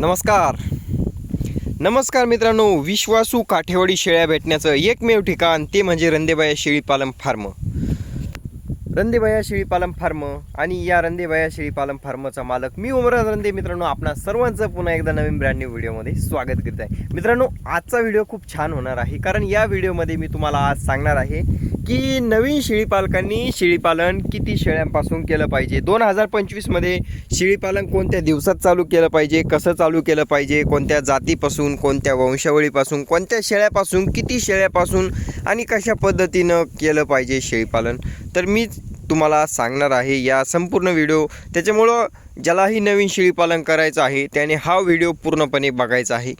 नमस्कार. नमस्कार मित्रांनो विश्वासू काठेवाडी शेळ्या भेटण्याचं एकमेव ठिकाण ते म्हणजे रंदेबाया शेळीपालम फार्म. रंदेबाया शेळीपालम फार्म आणि या रंदेबाया शेळीपालन फार्मचा मालक मी उमराज रंदे मित्रांनो आपणा सर्वांचं पुन्हा एकदा नवीन ब्रँड न्यू व्हिडिओमध्ये स्वागत करीत आहे मित्रांनो आजचा व्हिडिओ खूप छान होणार आहे कारण या व्हिडिओमध्ये मी तुम्हाला आज सांगणार आहे की नवीन शेळीपालकांनी शेळीपालन किती शेळ्यांपासून केलं पाहिजे? दोन हजार पंचवीसमध्ये शेळीपालन कोणत्या दिवसात चालू केलं पाहिजे? कसं चालू केलं पाहिजे? कोणत्या जातीपासून कोणत्या वंशावळीपासून कोणत्या शेळ्यापासून किती शेळ्यापासून आणि कशा पद्धतीनं केलं पाहिजे शेळीपालन? तर मी तुम्हाला सांगणार आहे या संपूर्ण व्हिडिओ. त्याच्यामुळं ज्यालाही नवीन शेळीपालन करायचं आहे त्याने हा व्हिडिओ पूर्णपणे बघायचा आहे.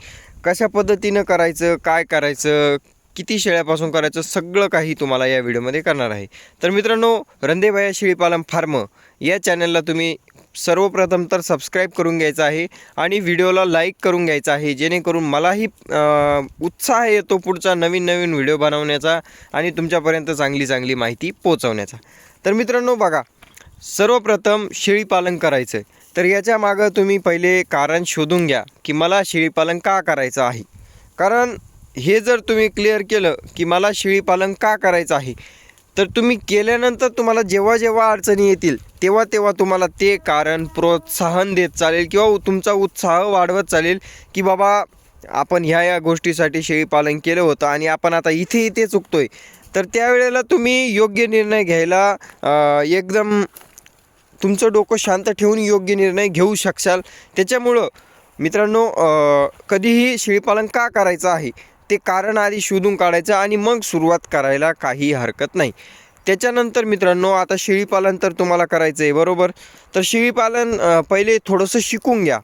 कशा पद्धतीनं करायचं काय करायचं किती शेळ्यापासून करायचं सगळं काही तुम्हाला या व्हिडिओमध्ये करणार आहे. तर मित्रांनो रंदेभाया शेळीपालन फार्म या चॅनलला तुम्ही सर्वप्रथम तर सबस्क्राईब करून घ्यायचं आहे आणि व्हिडिओला लाईक करून घ्यायचं आहे जेणेकरून मलाही उत्साह येतो पुढचा नवीन नवीन व्हिडिओ बनवण्याचा आणि तुमच्यापर्यंत चांगली चांगली माहिती पोचवण्याचा तर मित्रांनो बघा सर्वप्रथम शेळीपालन करायचं आहे तर याच्या मागं तुम्ही पहिले कारण शोधून घ्या की मला शेळीपालन का करायचं आहे. कारण हे जर तुम्ही क्लिअर केलं की मला शेळीपालन का करायचं आहे तर तुम्ही केल्यानंतर तुम्हाला जेव्हा जेव्हा अडचणी येतील तेव्हा तेव्हा तुम्हाला ते कारण प्रोत्साहन देत चालेल किंवा तुमचा उत्साह वाढवत चालेल की बाबा आपण ह्या या गोष्टीसाठी शेळीपालन केलं होतं आणि आपण आता इथे इथे चुकतोय तर त्यावेळेला तुम्ही योग्य निर्णय घ्यायला एकदम तुमचं डोकं शांत ठेवून योग्य निर्णय घेऊ शकशाल. त्याच्यामुळं मित्रांनो कधीही शेळीपालन का करायचं आहे ते कारण आधी शोधून काढायचं आणि मग सुरुवात करायला काही हरकत नाही. त्याच्यानंतर मित्रांनो आता शेळीपालन तर तुम्हाला करायचं आहे बरोबर? तर शेळीपालन पहिले थोडंसं शिकून घ्या.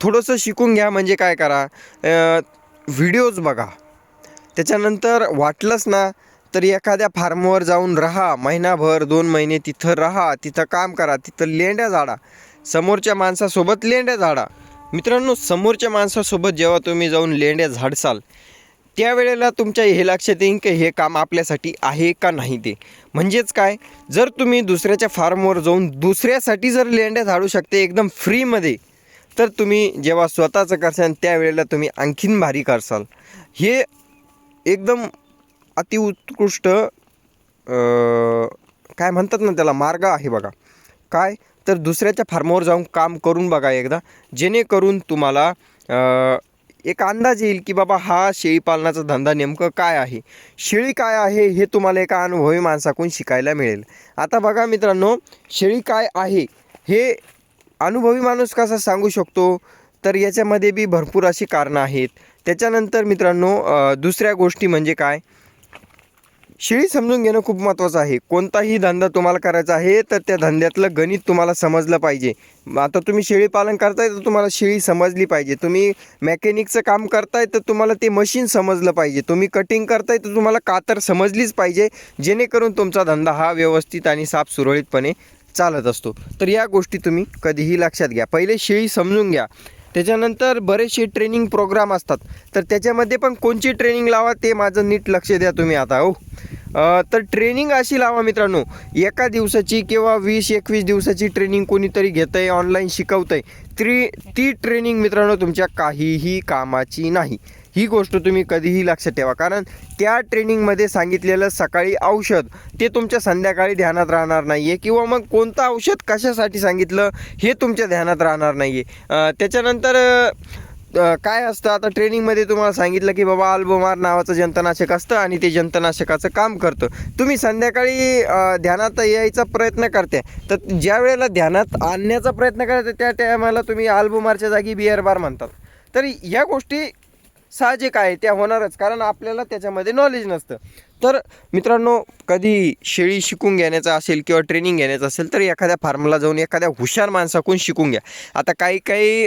थोडंसं शिकून घ्या म्हणजे काय करा? व्हिडिओज बघा. त्याच्यानंतर वाटलंच ना तर एखाद्या फार्मवर जाऊन राहा. महिनाभर दोन महिने तिथं राहा. तिथं काम करा. तिथं लेंड्या झाडा. समोरच्या माणसासोबत लेंड्या झाडा. मित्रांनो समोरच्या माणसासोबत जेव्हा तुम्ही जाऊन लेंड्या झाडसाल त्यावेळेला तुमच्या हे लक्षात येईन की हे काम आपल्यासाठी आहे का नाही ते. म्हणजेच काय? जर तुम्ही दुसऱ्याच्या फार्मवर जाऊन दुसऱ्यासाठी जर लेंड्या झाडू शकते एकदम फ्रीमध्ये तर तुम्ही जेव्हा स्वतःचं करसाल त्यावेळेला तुम्ही आणखीन भारी करसाल. हे एकदम अतिउत्कृष्ट काय म्हणतात ना त्याला मार्ग आहे बघा. काय? तर दुसऱ्याच्या फार्मवर जाऊन काम करून बघा एकदा. जेणेकरून तुम्हाला एक अंदाज येईल की बाबा हा शेळी पालनाचा धंदा नेमकं काय आहे? शेळी काय आहे हे तुम्हाला एका अनुभवी माणसाकडून शिकायला मिळेल. आता बघा मित्रांनो शेळी काय आहे हे अनुभवी माणूस कसा सांगू शकतो? तर याच्यामध्ये बी भरपूर अशी कारणं आहेत. त्याच्यानंतर मित्रांनो दुसऱ्या गोष्टी म्हणजे काय? शेळी समजून घेणं खूप महत्त्वाचं आहे. कोणताही धंदा तुम्हाला करायचा आहे तर त्या धंद्यातलं गणित तुम्हाला समजलं पाहिजे. आता तुम्ही शेळी पालन करताय तर तुम्हाला शेळी समजली पाहिजे. तुम्ही मेकॅनिकचं काम करताय तर तुम्हाला ते मशीन समजलं पाहिजे. तुम्ही कटिंग करताय तर तुम्हाला कातर समजलीच पाहिजे. जेणेकरून तुमचा धंदा हा व्यवस्थित आणि साफ सुरळीतपणे चालत असतो. तर या गोष्टी तुम्ही कधीही लक्षात घ्या. पहिले शेळी समजून घ्या. त्याच्यानंतर बरेचसे ट्रेनिंग प्रोग्राम असतात. तर त्याच्यामध्ये पण कोणची ट्रेनिंग लावा ते माझं नीट लक्ष द्या तुम्ही आता हो. तर ट्रेनिंग अशी लावा मित्रांनो. एका दिवसाची किंवा वीस एकवीस दिवसाची ट्रेनिंग कोणीतरी घेतं आहे ऑनलाईन शिकवतं आहे ती ती ट्रेनिंग मित्रांनो तुमच्या काहीही कामाची नाही. ही गोष्ट तुम्ही कधीही लक्षात ठेवा. कारण त्या ट्रेनिंगमध्ये सांगितलेलं सकाळी औषध ते तुमच्या संध्याकाळी ध्यानात राहणार नाही आहे किंवा मग कोणतं औषध कशासाठी सांगितलं हे तुमच्या ध्यानात राहणार नाही आहे त्याच्यानंतर काय असतं आता ट्रेनिंगमध्ये तुम्हाला सांगितलं की बाबा अल्बोमार नावाचं जंतनाशक असतं आणि ते जंतनाशकाचं काम करतं. तुम्ही संध्याकाळी ध्यानात यायचा प्रयत्न करते. तर ज्या वेळेला ध्यानात आणण्याचा प्रयत्न करते त्या टायमाला तुम्ही अल्बोमारच्या जागी बिअर बार म्हणतात. तर या गोष्टी साहजिक आहे त्या होणारच. कारण आपल्याला त्याच्यामध्ये नॉलेज नसतं. तर मित्रांनो कधी शेळी शिकून घेण्याचं असेल किंवा ट्रेनिंग घेण्याचं असेल तर एखाद्या फार्मला जाऊन एखाद्या हुशार माणसाकडून शिकून घ्या. आता काही काही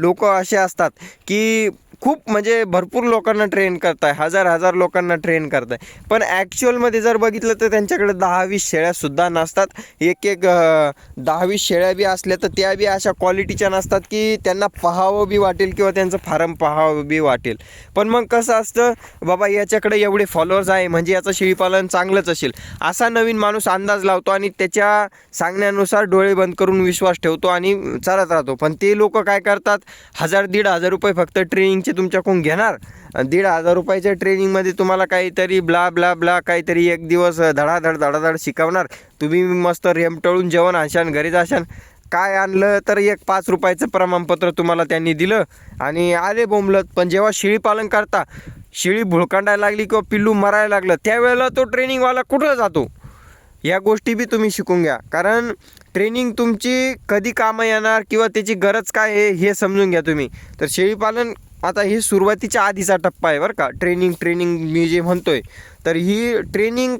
लोक असे असतात की खूप म्हणजे भरपूर लोकांना ट्रेन करताय हजार हजार लोकांना ट्रेन करताय. पण ॲक्च्युअलमध्ये जर बघितलं तर त्यांच्याकडे दहा वीस शेळ्यासुद्धा नसतात. एक एक अं, दहा वीस शेळ्या बी असल्या तर त्या बी अशा क्वालिटीच्या नसतात की त्यांना पाहावं बी वाटेल किंवा त्यांचं फार्म पाहावं बी वाटेल. पण मग कसं असतं बाबा याच्याकडे एवढे फॉलोअर्स आहे म्हणजे याचं शेळीपालन चांगलंच असेल. असा नवीन माणूस अंदाज लावतो आणि त्याच्या सांगण्यानुसार डोळे बंद करून विश्वास ठेवतो आणि चालत राहतो. पण ते लोक काय करतात हजार दीड हजार रुपये फक्त ट्रेनिंगचे तुमच्याकडून घेणार. दीड हजार रुपयाच्या ट्रेनिंगमध्ये तुम्हाला काहीतरी ब्ला ब्ला ब्ला काहीतरी एक दिवस धडाधड धडाधड शिकवणार. तुम्ही मस्त रेमटळून जेवण आणशान घरी जाशान. काय आणलं तर एक पाच रुपयाचं प्रमाणपत्र तुम्हाला त्यांनी दिलं. आणि आले बोंबलत पण जेव्हा शेळी पालन करता शेळी भुळकांडायला लागली किंवा पिल्लू मरायला लागलं त्यावेळेला तो ट्रेनिंगवाला कुठं जातो? या गोष्टी बी तुम्ही शिकून घ्या. कारण ट्रेनिंग तुमची कधी कामं येणार किंवा त्याची गरज काय आहे हे समजून घ्या तुम्ही. तर शेळीपालन आता हे सुरुवातीच्या आधीचा टप्पा आहे बरं का. ट्रेनिंग ट्रेनिंग मी जे म्हणतोय तर ही ट्रेनिंग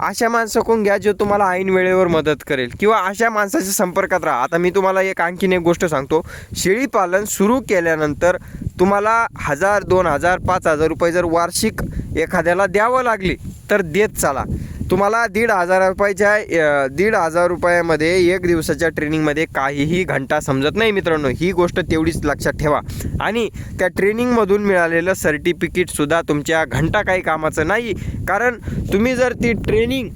अशा माणसाकडून घ्या जो तुम्हाला ऐन वेळेवर मदत करेल किंवा अशा माणसाच्या संपर्कात राहा. आता मी तुम्हाला एक आणखीन एक गोष्ट सांगतो. शेळीपालन सुरू केल्यानंतर तुम्हाला हजार दोन हजार पाच हजार रुपये जर वार्षिक एखाद्याला द्यावं लागले तर देत चाला. तुम्हाला दीड हजार रुपयाच्या दीड हजार रुपयामध्ये एक दिवसाच्या ट्रेनिंगमध्ये काहीही घंटा समजत नाही मित्रांनो. ही गोष्ट तेवढीच लक्षात ठेवा. आणि त्या ट्रेनिंगमधून मिळालेलं सर्टिफिकेटसुद्धा तुमच्या घंटा काही कामाचं नाही. कारण तुम्ही जर ती ट्रेनिंग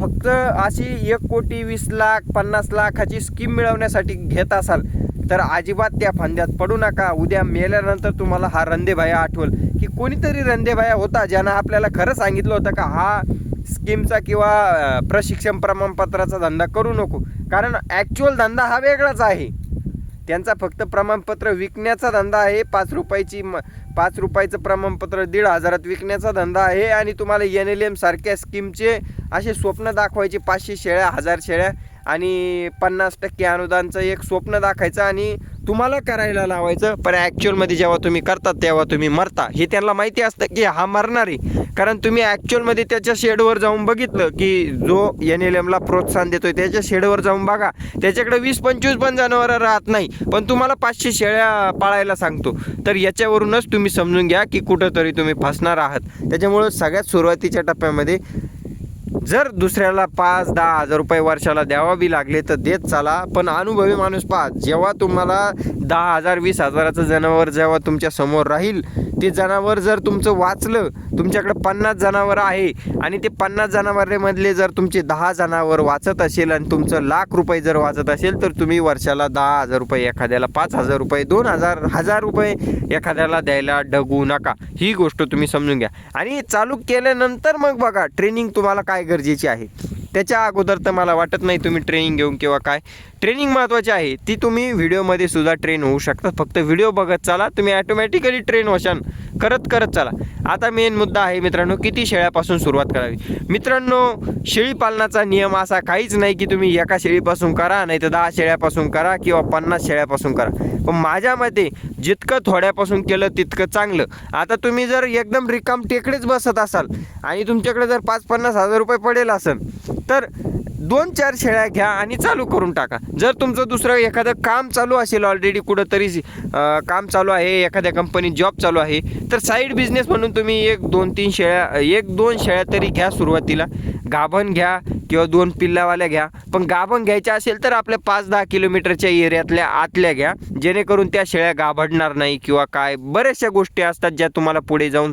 फक्त अशी एक कोटी वीस लाख पन्नास लाखाची स्कीम मिळवण्यासाठी घेत असाल तर अजिबात त्या फांद्यात पडू नका. उद्या मेल्यानंतर तुम्हाला हा रंदेभाया आठवल. की कोणीतरी रंदेभाया होता ज्यानं आपल्याला खरं सांगितलं होतं का हा स्कीमचा किंवा प्रशिक्षण प्रमाणपत्राचा धंदा करू नको. कारण ॲक्च्युअल धंदा हा वेगळाच आहे. त्यांचा फक्त प्रमाणपत्र विकण्याचा धंदा आहे पाच रुपयाची म पाच रुपयाचं प्रमाणपत्र दीड हजारात विकण्याचा धंदा आहे आणि तुम्हाला एन एल एमसारख्या स्कीमचे असे स्वप्न दाखवायचे पाचशे शेळ्या हजार शेळ्या आणि पन्नास टक्के अनुदानचं एक स्वप्न दाखायचं आणि तुम्हाला करायला लावायचं. पण ॲक्च्युअलमध्ये जेव्हा तुम्ही करतात तेव्हा तुम्ही मरता. हे त्यांना माहिती असतं की हा मरणार. आहे कारण तुम्ही ॲक्च्युअलमध्ये त्याच्या शेडवर जाऊन बघितलं की जो एन एल एमला प्रोत्साहन देतोय त्याच्या शेडवर जाऊन बघा. त्याच्याकडे वीस पंचवीस पण जनावरं राहत नाही. पण तुम्हाला पाचशे शेळ्या पाळायला सांगतो. तर याच्यावरूनच तुम्ही समजून घ्या की कुठंतरी तुम्ही फसणार आहात. त्याच्यामुळं सगळ्यात सुरुवातीच्या टप्प्यामध्ये जर दुसऱ्याला पाच दहा हजार रुपये वर्षाला द्यावा बी लागले तर देत चाला. पण अनुभवी माणूस पहा जेव्हा तुम्हाला दहा हजार वीस हजाराचं जनावर जेव्हा तुमच्यासमोर राहील ते जनावर जर तुमचं वाचलं तुमच्याकडे पन्नास जनावर आहे आणि ते पन्नास जनावरांमधले जर तुमचे दहा जनावर वाचत असेल आणि तुमचं लाख रुपये जर वाचत असेल तर तुम्ही वर्षाला दहा हजार रुपये एखाद्याला पाच हजार रुपये दोन हजार हजार रुपये एखाद्याला द्यायला डगू नका. ही गोष्ट तुम्ही समजून घ्या. आणि चालू केल्यानंतर मग बघा ट्रेनिंग तुम्हाला काय गरजेची आहे? त्याच्या अगोदर तर मला वाटत नाही तुम्ही ट्रेनिंग घेऊन किंवा काय. ट्रेनिंग महत्त्वाची आहे. ती तुम्ही व्हिडिओमध्ये सुद्धा ट्रेन होऊ शकता. फक्त व्हिडिओ बघत चाला. तुम्ही ॲटोमॅटिकली ट्रेन होशान करत करत चला. आता मेन मुद्दा आहे मित्रांनो किती शेळ्यापासून सुरुवात करावी? मित्रांनो शेळी पालनाचा नियम असा काहीच नाही की तुम्ही एका शेळीपासून करा नाही तर दहा शेळ्यापासून करा किंवा पन्नास शेळ्यापासून करा. पण माझ्या मते जितकं थोड्यापासून केलं तितकं चांगलं. आता तुम्ही जर एकदम रिकाम टेकडेच बसत असाल आणि तुमच्याकडे जर पाच पन्नास हजार रुपये पडेल असेल तर दोन चार शेळ्या घ्या आणि चालू करून टाका. जर तुमचं दुसरं एखादं काम चालू असेल ऑलरेडी कुठंतरी काम चालू आहे एखाद्या कंपनीत जॉब चालू आहे तर साईड बिझनेस म्हणून तुम्ही एक दोन तीन शेळ्या एक दोन शेळ्या तरी घ्या सुरुवातीला. गाभण घ्या किंवा दोन पिल्लावाल्या घ्या. पण गाभण घ्यायच्या असेल तर आपल्या पाच दहा किलोमीटरच्या एरियातल्या आतल्या घ्या. जेणेकरून त्या शेळ्या गाभडणार नाही किंवा काय. बऱ्याचशा गोष्टी असतात ज्या तुम्हाला पुढे जाऊन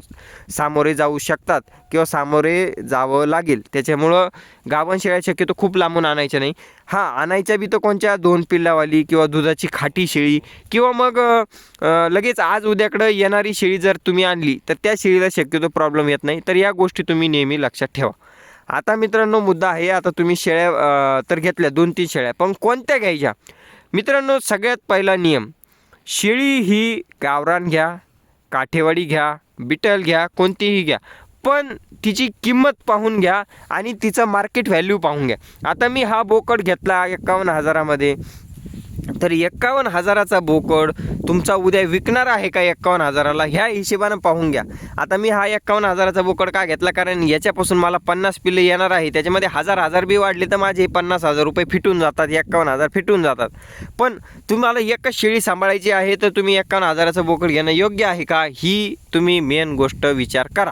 सामोरे जाऊ शकतात किंवा सामोरे जावं लागेल. त्याच्यामुळं गाभण शेळ्या शक्यतो खूप लांबून आणायच्या नाही. हां आणायच्या बी तर कोणत्या दोन पिल्लावाली किंवा दुधाची खाटी शेळी किंवा मग लगेच आज उद्याकडं येणारी शेळी जर तुम्ही आणली तर त्या शेळीला शक्यतो प्रॉब्लेम येत नाही. तर या गोष्टी तुम्ही नेहमी लक्षात ठेवा. आता मित्रांनो मुद्दा आहे आता तुम्ही शेळ्या तर घेतल्या दोन तीन शेळ्या पण कोणत्या घ्यायच्या? मित्रांनो सगळ्यात पहिला नियम शेळी ही गावरान घ्या काठेवाडी घ्या बिटल घ्या कोणतीही घ्या. पण तिची किंमत पाहून घ्या आणि तिचं मार्केट व्हॅल्यू पाहून घ्या. आता मी हा बोकड घेतला एकावन्न हजारामध्ये. तर एक्कावन्न हजाराचा बोकड तुमचा उद्या विकणार आहे का एक्कावन्न हजाराला? ह्या हिशेबानं पाहून घ्या. आता मी हा एक्कावन्न हजाराचा बोकड का घेतला? कारण याच्यापासून मला पन्नास पिल्ले येणार आहे. त्याच्यामध्ये हजार हजार बी वाढले तर माझे पन्नास हजार रुपये फिटून जातात. एक्कावन्न हजार फिटून जातात. पण तुम्हाला एकच शेळी सांभाळायची आहे तर तुम्ही एक्कावन्न हजाराचं बोकड घेणं योग्य आहे का? ही तुम्ही मेन गोष्ट विचार करा.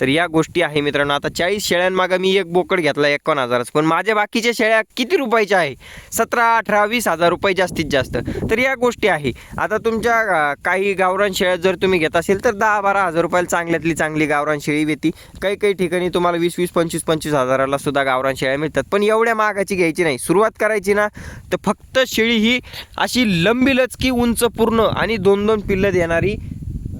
तर या गोष्टी आहे मित्रांनो. आता चाळीस शेळ्यांमागं मी एक बोकड घेतला एकावन्न हजाराचं. पण माझ्या बाकीच्या शेळ्या किती रुपयाच्या आहे? सतरा अठरा वीस हजार रुपये जास्तीत जास्त. तर या गोष्टी आहे. आता तुमच्या काही गावरान शेळ्या जर तुम्ही घेत असेल तर दहा बारा हजार रुपयाला चांगल्यातली चांगली गावरान शेळी येते काही काही ठिकाणी तुम्हाला वीस वीस पंचवीस पंचवीस हजाराला सुद्धा गावरान शेळ्या मिळतात. पण एवढ्या महागाची घ्यायची नाही. सुरुवात करायची ना तर फक्त शेळी ही अशी लंबी लचकी उंच पूर्ण आणि दोन दोन पिल्लं देणारी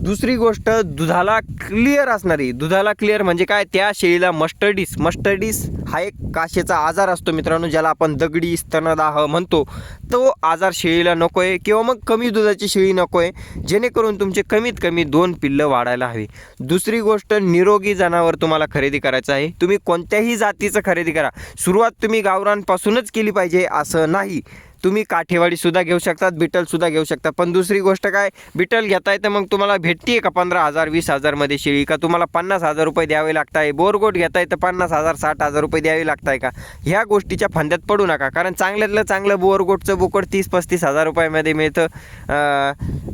दुसरी गोष्ट दुधाला क्लिअर असणारी. दुधाला क्लिअर म्हणजे काय? त्या शेळीला मस्टर्डीस मस्टर्डीस हा एक काशेचा आजार असतो मित्रांनो ज्याला आपण दगडी स्तनदाह म्हणतो. तो आजार शेळीला नको आहे किंवा मग कमी दुधाची शेळी नको आहे जेणेकरून तुमचे कमीत कमी दोन पिल्लं वाढायला हवी. दुसरी गोष्ट निरोगी जनावर तुम्हाला खरेदी करायचं आहे. तुम्ही कोणत्याही जातीचं खरेदी करा. सुरुवात तुम्ही गावरांपासूनच केली पाहिजे असं नाही. तुम्ही काठेवाडीसुद्धा घेऊ शकतात बिटलसुद्धा घेऊ शकता पण दुसरी गोष्ट काय बिटल घेताय तर मग तुम्हाला भेटते का पंधरा हजार वीस हजारमध्ये शेळी? का तुम्हाला पन्नास हजार रुपये द्यावे लागताय? बोरगोट घेताय तर पन्नास हजार साठ हजार रुपये द्यावे लागताय का? ह्या गोष्टीच्या फांद्यात पडू नका कारण चांगल्यातलं चांगलं बोरगोटचं बोकड तीस पस्तीस हजार रुपयामध्ये मिळतं.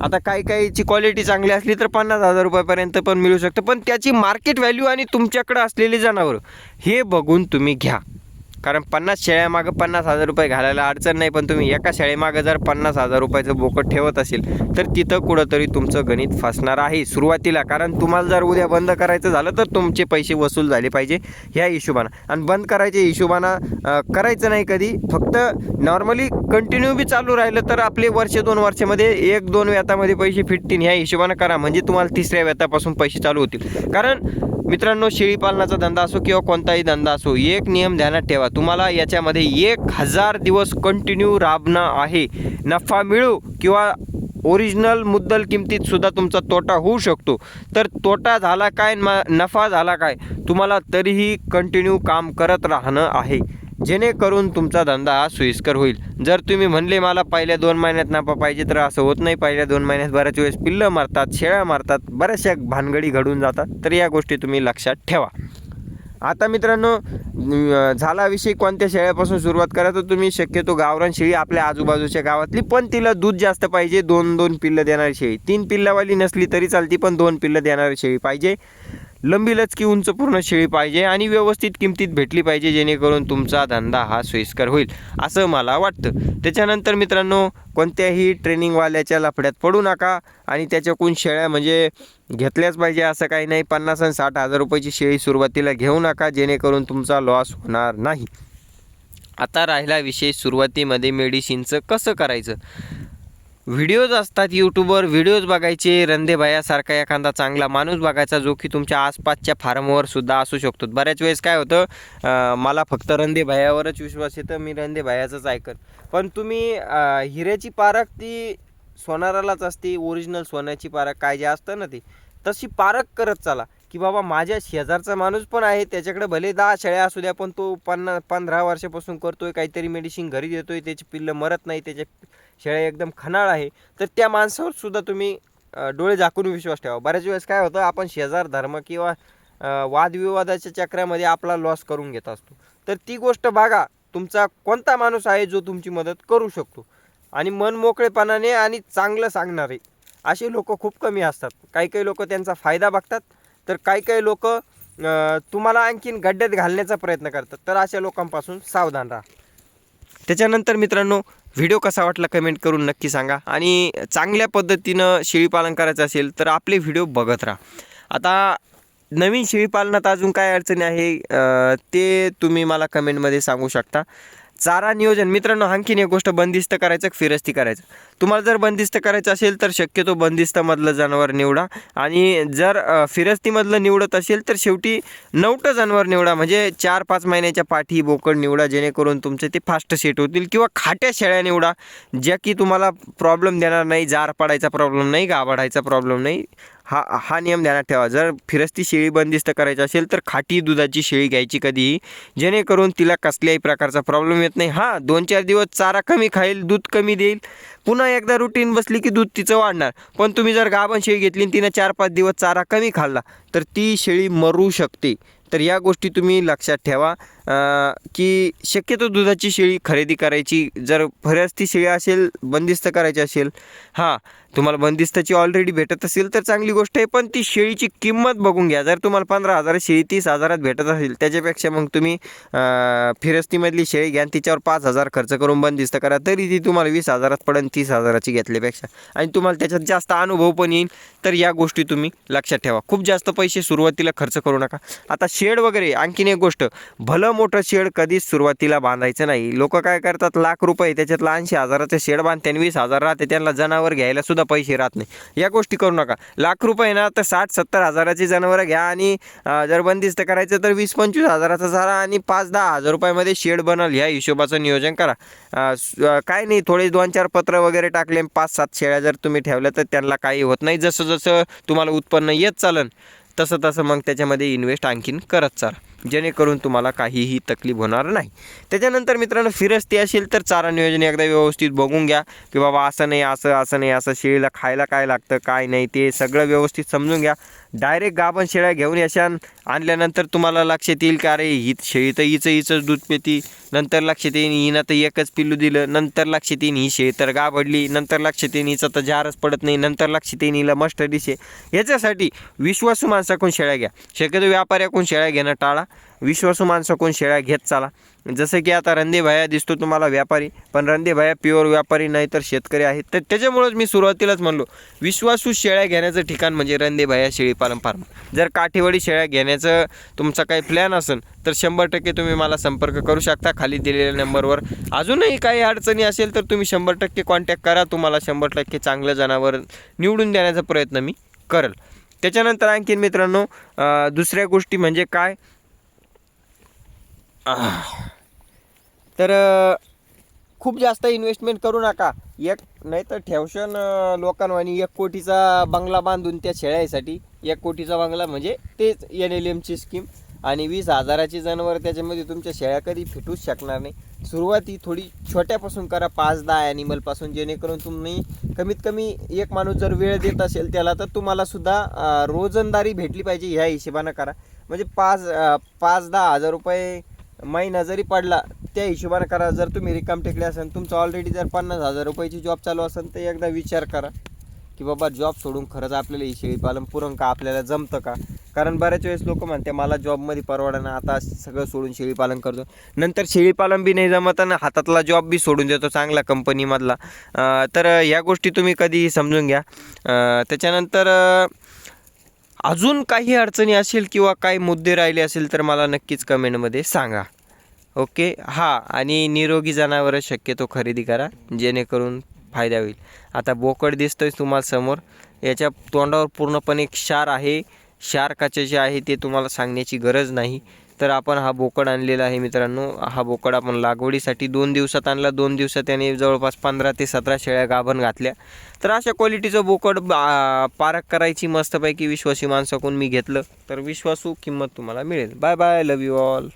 आता काही काहीची क्वालिटी चांगली असली तर पन्नास हजार रुपयापर्यंत पण मिळू शकतं. पण त्याची मार्केट व्हॅल्यू आणि तुमच्याकडं असलेली जनावरं हे बघून तुम्ही घ्या. कारण पन्नास शेळ्यामागं पन्नास हजार रुपये घालायला अडचण नाही पण तुम्ही एका शेळ्यामागं जर पन्नास हजार रुपयाचं बोकड ठेवत असेल तर तिथं कुठंतरी तुमचं गणित फसणार आहे सुरुवातीला. कारण तुम्हाला जर उद्या बंद करायचं झालं तर तुमचे पैसे वसूल झाले पाहिजे ह्या हिशोबानं. आणि बंद करायच्या हिशोबानं करायचं नाही कधी. फक्त नॉर्मली कंटिन्यू बी चालू राहिलं तर आपले वर्ष दोन वर्षामध्ये एक दोन व्यतामध्ये पैसे फिटतील. ह्या हिशोबानं करा. म्हणजे तुम्हाला तिसऱ्या व्यतापासून पैसे चालू होतील. कारण मित्रांनो शेळी पालनाचा धंदा असो किंवा कोणताही धंदा असो एक नियम ध्यानात ठेवा. तुम्हाला याच्यामध्ये एक हजार दिवस कंटिन्यू राबणं आहे. नफा मिळू किंवा ओरिजिनल मुद्दल किमतीत सुद्धा तुमचा तोटा होऊ शकतो. तर तोटा झाला काय नफा झाला काय तुम्हाला तरीही कंटिन्यू काम करत राहणं आहे. जेणेकरून तुमचा धंदा हा सोयीस्कर होईल. जर तुम्ही म्हणले मला पहिल्या दोन महिन्यात नफा पाहिजे तर असं होत नाही. पहिल्या दोन महिन्यात बऱ्याच वेळेस पिल्लं मारतात शेळ्या मारतात बऱ्याचशा भानगडी घडून जातात. तर या गोष्टी तुम्ही लक्षात ठेवा. आता मित्रांनो झाला विषय. कोणत्या शेळ्यापासून सुरुवात करा? तर तुम्ही शक्यतो गावरान शेळी आपल्या आजूबाजूच्या गावातली पण तिला दूध जास्त पाहिजे. दोन दोन पिल्लं देणारी शेळी. तीन पिल्लावाली नसली तरी चालती पण दोन पिल्लं देणारी शेळी पाहिजे. लंबी लचकी उंच पूर्ण शेळी पाहिजे आणि व्यवस्थित किमतीत भेटली पाहिजे जेणेकरून तुमचा धंदा हा सोयीस्कर होईल असं मला वाटतं. त्याच्यानंतर मित्रांनो कोणत्याही ट्रेनिंगवाल्याच्या लफड्यात पडू नका आणि त्याच्याकडून शेळ्या म्हणजे घेतल्याच पाहिजे असं काही नाही. पन्नास आणि साठ हजार रुपयाची शेळी सुरुवातीला घेऊ नका जेणेकरून तुमचा लॉस होणार नाही. आता राहिला विषय सुरुवातीमध्ये मेडिसिनचं कसं करायचं? व्हिडिओज असतात यूट्यूबवर व्हिडिओज बघायचे रंधेभायासारखा एखादा चांगला माणूस बघायचा जो की तुमच्या आसपासच्या फार्मवर सुद्धा असू शकतो. बऱ्याच वेळेस काय होतं मला फक्त रंधेभायावरच विश्वास येतं मी रंधेभायाचंच ऐकत. पण तुम्ही हिऱ्याची पारख ती सोनारालाच असते ओरिजिनल सोन्याची पारख काय जे असतं ना ती तशी पारख करत चला. की बाबा माझ्या शेजारचा माणूस पण आहे त्याच्याकडे भले दहा शेळ्या असू द्या पण तो पन्ना पंधरा वर्षापासून करतोय काहीतरी मेडिसिन घरी देतोय त्याची पिल्लं मरत नाही त्याच्या शेळ्या एकदम खनाळ आहे. तर त्या माणसावर सुद्धा तुम्ही डोळे झाकून विश्वास ठेवा. बऱ्याच वेळेस काय होतं आपण शेजार धर्म किंवा वादविवादाच्या चक्रामध्ये आपला लॉस करून घेत असतो. तर ती गोष्ट बघा तुमचा कोणता माणूस आहे जो तुमची मदत करू शकतो? आणि मन मोकळेपणाने आणि चांगलं सांगणारे. असे लोक खूप कमी असतात. काही काही लोक त्यांचा फायदा बघतात तर काही काही लोक तुम्हाला आणखीन गड्ड्यात घालण्याचा प्रयत्न करतात. तर अशा लोकांपासून सावधान राहा. त्याच्यानंतर मित्रांनो व्हिडिओ कसा वाटला कमेंट करून नक्की सांगा. आणि चांगल्या पद्धतीनं शेळीपालन करायचं असेल तर आपले व्हिडिओ बघत राहा. आता नवीन शेळीपालनात अजून काय अडचणी आहे ते तुम्ही मला कमेंटमध्ये सांगू शकता. चारा नियोजन मित्रांनो आणखीन एक गोष्ट बंदिस्त करायचं फिरस्ती करायचं. तुम्हाला जर बंदिस्त करायचं असेल तर शक्यतो बंदिस्तामधलं जनावर निवडा. आणि जर फिरस्तीमधलं निवडत असेल तर शेवटी नवटं जनावर निवडा. म्हणजे चार पाच महिन्याच्या पाठी बोकड निवडा जेणेकरून तुमचे ते फास्ट सेट होतील किंवा खाट्या शेळ्या निवडा ज्या की तुम्हाला प्रॉब्लेम देणार नाही जार पडायचा प्रॉब्लेम नाही गाभाडायचा प्रॉब्लेम नाही. हा हा नियम ध्यानात ठेवा. जर फिरस्ती शेळी बंदिस्त करायची असेल तर खाटी दुधाची शेळी घ्यायची कधीही जेणेकरून तिला कसल्याही प्रकारचा प्रॉब्लेम येत नाही. हां दोन चार दिवस चारा कमी खाईल दूध कमी देईल. पुन्हा एकदा रुटीन बसली की दूध तिचं वाढणार. पण तुम्ही जर गाभण शेळी घेतली आणि तिनं चार पाच दिवस चारा कमी खाल्ला तर ती शेळी मरू शकते. तर या गोष्टी तुम्ही लक्षात ठेवा. की शक्यतो दुधाची शेळी खरेदी करायची. जर फरस्ती शेळी असेल बंदिस्त करायची असेल हां तुम्हाला बंदिस्ताची ऑलरेडी भेटत असेल तर चांगली गोष्ट आहे. पण ती शेळीची किंमत बघून घ्या. जर तुम्हाला पंधरा हजार शेळी तीस हजारात भेटत असेल त्याच्यापेक्षा मग तुम्ही फिरस्तीमधली शेळी घ्या तिच्यावर पाच हजार खर्च करून बंदिस्त करा. तरी ती तुम्हाला वीस हजारात पडेल तीस हजाराची घेतल्यापेक्षा. आणि तुम्हाला त्याच्यात जास्त अनुभव पण येईल तर या गोष्टी तुम्ही लक्षात ठेवा. खूप जास्त पैसे सुरुवातीला खर्च करू नका. आता शेड वगैरे आणखीन एक गोष्ट. भलं मोठं शेड कधीच सुरुवातीला बांधायचं नाही. लोक काय करतात लाख रुपये त्याच्यातलं ऐंशी हजाराचं शेड बांधते आणि वीस हजार राहते त्यांना जनावर घ्यायला सुद्धा पैसे राहत नाही. या गोष्टी करू नका. लाख रुपये ना तर साठ सत्तर हजाराची जनावरं घ्या आणि जर बंदिस्त करायचं तर वीस पंचवीस हजाराचा झाला आणि पाच दहा हजार रुपयामध्ये शेड बनल ह्या हिशोबाचं नियोजन करा. काय नाही थोडे दोन चार पत्र वगैरे टाकले पाच सात शेळ्या जर तुम्ही ठेवल्या तर त्यांना काही होत नाही. जसं जसं तुम्हाला उत्पन्न येत चालन तसं तसं मग त्याच्यामध्ये इन्व्हेस्ट आणखीन करत चाल. जेणेकरून तुम्हाला काहीही तकलीफ होणार नाही. त्याच्यानंतर मित्रांनो फिरस्ती असेल तर चारा नियोजन एकदा व्यवस्थित बघून घ्या की बाबा असं नाही असं असं नाही असं शेळीला खायला काय लागतं काय नाही ते सगळं व्यवस्थित समजून घ्या. डायरेक्ट गाभण शेळ्या घेऊन यशान आणल्यानंतर तुम्हाला लक्षात येईल का अरे ही शेळी तर हिचं हिचंच दूध पेती. नंतर लक्षात येईन हिनं तर एकच पिल्लू दिलं. नंतर लक्षात येईन ही शेळी तर गाभडली. नंतर लक्षात येईन हिचं तर जारच पडत नाही. नंतर लक्षात येईन हिला मस्ट आहे याच्यासाठी विश्वासू माणसाकडून शेळ्या घ्या. शक्यतो व्यापाऱ्याकडून शेळ्या घेणं टाळा. विश्वासू माणसाकडून शेळ्या घेत चाला. जसं की आता रंदेभाया दिसतो तुम्हाला व्यापारी पण रंदेभाया प्युअर व्यापारी नाही तर शेतकरी आहेत तर त्याच्यामुळंच मी सुरुवातीलाच म्हणलो विश्वासू शेळ्या घेण्याचं ठिकाण म्हणजे रंदेभाया शेळीपालन फार्म. जर काठीवाडी शेळ्या घेण्याचं तुमचा काही प्लॅन असेल तर शंभर टक्के तुम्ही मला संपर्क करू शकता खाली दिलेल्या नंबरवर. अजूनही काही अडचणी असेल तर तुम्ही शंभर टक्के कॉन्टॅक्ट करा. तुम्हाला शंभर टक्के चांगलं जनावर निवडून देण्याचा प्रयत्न मी करेल. त्याच्यानंतर आणखीन मित्रांनो दुसऱ्या गोष्टी म्हणजे काय? तर खूप जास्त इन्व्हेस्टमेंट करू नका. एक नाही तर ठेवशन लोकांवानी एक कोटीचा बंगला बांधून त्या शेळ्यासाठी एक कोटीचा बंगला म्हणजे तेच एन एल एमची स्कीम आणि वीस हजाराची जनावर त्याच्यामध्ये तुमच्या शेळ्या कधी फिटूच शकणार नाही. सुरुवाती थोडी छोट्यापासून करा पाच दहा ॲनिमलपासून जेणेकरून तुम्ही कमीत कमी एक माणूस जर वेळ देत असेल त्याला तर तुम्हाला सुद्धा रोजंदारी भेटली पाहिजे ह्या हिशोबानं करा. म्हणजे पाच पाच दहा हजार रुपये महिना जरी पडला त्या हिशोबाने करा. जर तुम्ही रिकाम टेकले असेल तुमचं ऑलरेडी जर पन्नास हजार रुपयाची जॉब चालू असेल तर एकदा विचार करा की बाबा जॉब सोडून खरंच आपल्याला ही शेळीपालन पुरण का आपल्याला जमतं का? कारण बऱ्याच वेळेस लोक म्हणते मला जॉबमध्ये परवडणं आता सगळं सोडून शेळीपालन करतो. नंतर शेळीपालन बी नाही जमत आणि हातातला जॉब बी सोडून देतो चांगला कंपनीमधला तर ह्या गोष्टी तुम्ही कधीही समजून घ्या. त्याच्यानंतर अजून काही अडचणी असेल किंवा काही मुद्दे राहिले असेल तर मला नक्कीच कमेंटमध्ये सांगा. ओके? हां आणि निरोगी जनावरं शक्यतो खरेदी करा जेणेकरून फायदा होईल. आता बोकड दिसतोय तुम्हाला समोर. याच्या तोंडावर पूर्णपणे एक क्षार आहे. क्षार काचेचे आहे ते तुम्हाला सांगण्याची गरज नाही. तर आपण हा बोकड आणलेला आहे मित्रांनो. हा बोकड आपण लागवडीसाठी दोन दिवसात आणला. दोन दिवसात त्याने जवळपास पंधरा ते सतरा शेळ्या गाभण घातल्या. तर अशा क्वालिटीचं बोकड बा- पारख करायची मस्तपैकी विश्वासी माणसाकडून मी घेतलं. तर विश्वासू किंमत तुम्हाला मिळेल. Bye bye. Love you all